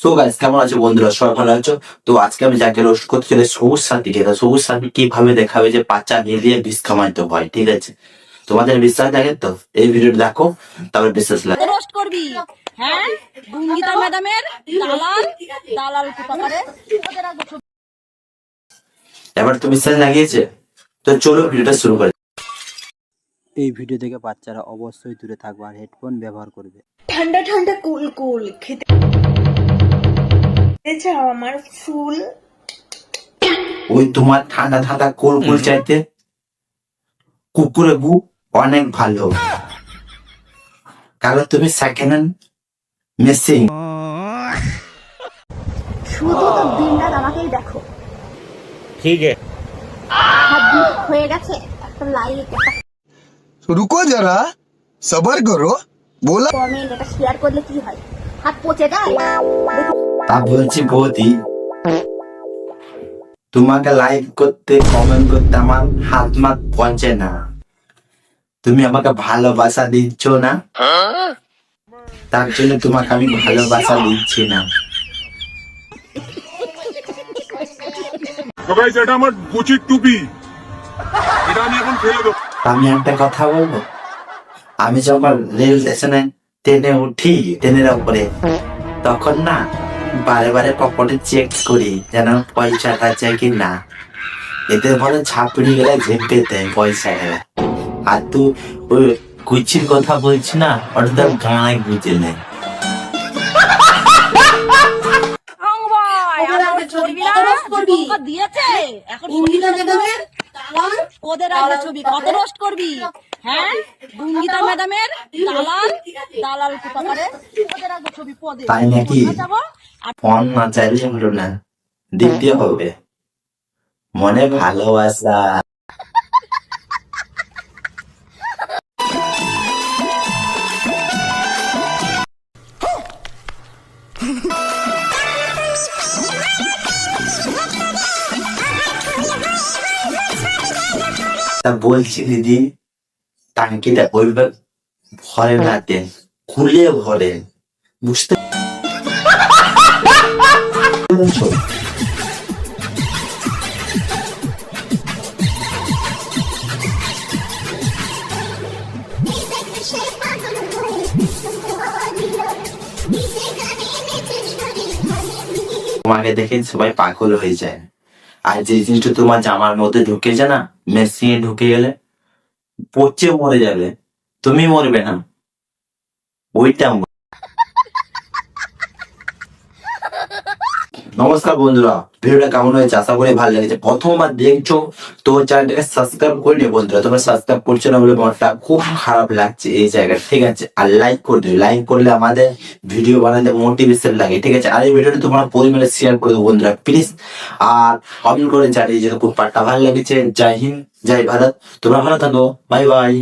So guys কেমন আছো বন্ধুরা? সবাই ভালো আছো? তো আজকে আমি যাকে রোস্ট করতে চলে সবুজ সাথীকে তো সবুজ সাথী কীভাবে দেখাবে যে বাচ্চা মেয়ে দিয়ে বিষ কামাইতে হয় ঠিক আছে? তোমাদের বিশ্বাস থাকে তো? এই ভিডিওটা দেখো তারপর বিশ্বাস লাগে রোস্ট করবি? হ্যাঁ? গুঙ্গিতা ম্যাডামের দালাল দালাল ছবি এবার তো বিশ্বাস লাগিয়েছে। তো চলো ভিডিওটা শুরু করে। এই ভিডিও থেকে বাচ্চারা অবশ্যই দূরে থাকবে আর হেডফোন ব্যবহার করবে। ঠান্ডা ঠান্ডা কুল কুল খেতে চাও আমার ফুল? ওই তোমার ঠান্ডা ঠান্ডা কোরকুল চাইতে? গু অনেক ভালো। কারণ তুমি সেকেন্ড হ্যান্ড মেসিং শুধু তো আমাকেই দেখো। ঠিক আছে। হয়ে গেছে একটা লাইক রুকো যারা সবার করো বলা কমেন্ট এটা শেয়ার করলে কি হয়? হাত পচে যায়। তা বলছি বৌদি। তোমাকে লাইক করতে কমেন্ট করতে আমার হাত মাত পৌঁছে না। তুমি আমাকে ভালোবাসা দিচ্ছ না? তার জন্য তোমাকে আমি ভালোবাসা দিচ্ছি না। তো এটা আমার গুচির টুপি। এটা আমি এখন ফেলে দেবো। আমি একটা কথা বলব? আমি যখন রেল স্টেশনে ট্রেনে উঠি ট্রেনের উপরে তখন না বারে বারে পকেটে চেক করি যেন পয়সাটা আছে কি না এদের বলে ছাপড়ি গেলে ঝেপে দেয় পয়সা। গেলে আর তুই ওই কুচির কথা বলছি না ওটা তো গাঁয়ে বুঝে নেই আং ভাই আমার ছবি না? ধোঁকা দিয়েছে? এখন ওদের আগে ছবি কত রোস্ট করবি? হ্যাঁ? গুঙ্গিতা ম্যাডামের দালাল? দালাল কোথাকারে? ওদের আগে ছবি পদে। তাই নাকি? ফোন না চাইলে হলো না দিতে হবে। মনে ভালোবাসা তা বলছি দিদি, টাঙ্কিটা ওইভাবে ভরে না দেন, খুলে ভরে। বুঝতে পেরেছ? তোমাকে দেখে সবাই পাগল হয়ে যায়। আর যে জিনিসটা তোমার জামার মধ্যে ঢুকে যায় না, মেশিনে ঢুকে গেলে, পচে মরে যাবে। তুমি মরবে না। ওইটা নমস্কার বন্ধুরা, ভিডিওটা কেমন হয়েছে আশা করি ভালো লেগেছে। প্রথমবার দেখছ, তো চ্যানেলটাকে সাবস্ক্রাইব করে নিও বন্ধুরা। তোমরা সাবস্ক্রাইব করছ না বলে মনটা খুব খারাপ লাগছে এই জায়গায়, ঠিক আছে? আর লাইক করে দিও। লাইক করলে আমাদের ভিডিও বানাতে মোটিভেশন লাগে, ঠিক আছে? আর এই ভিডিওটা তোমরা পরিমাণে শেয়ার করে দেবো বন্ধুরা প্লিজ আর কমেন্ট করে জানিয়ে যে খুব পাঠটা ভালো লেগেছে। জয় হিন্দ, জয় ভারত। তোমরা ভালো থাকো। Bye bye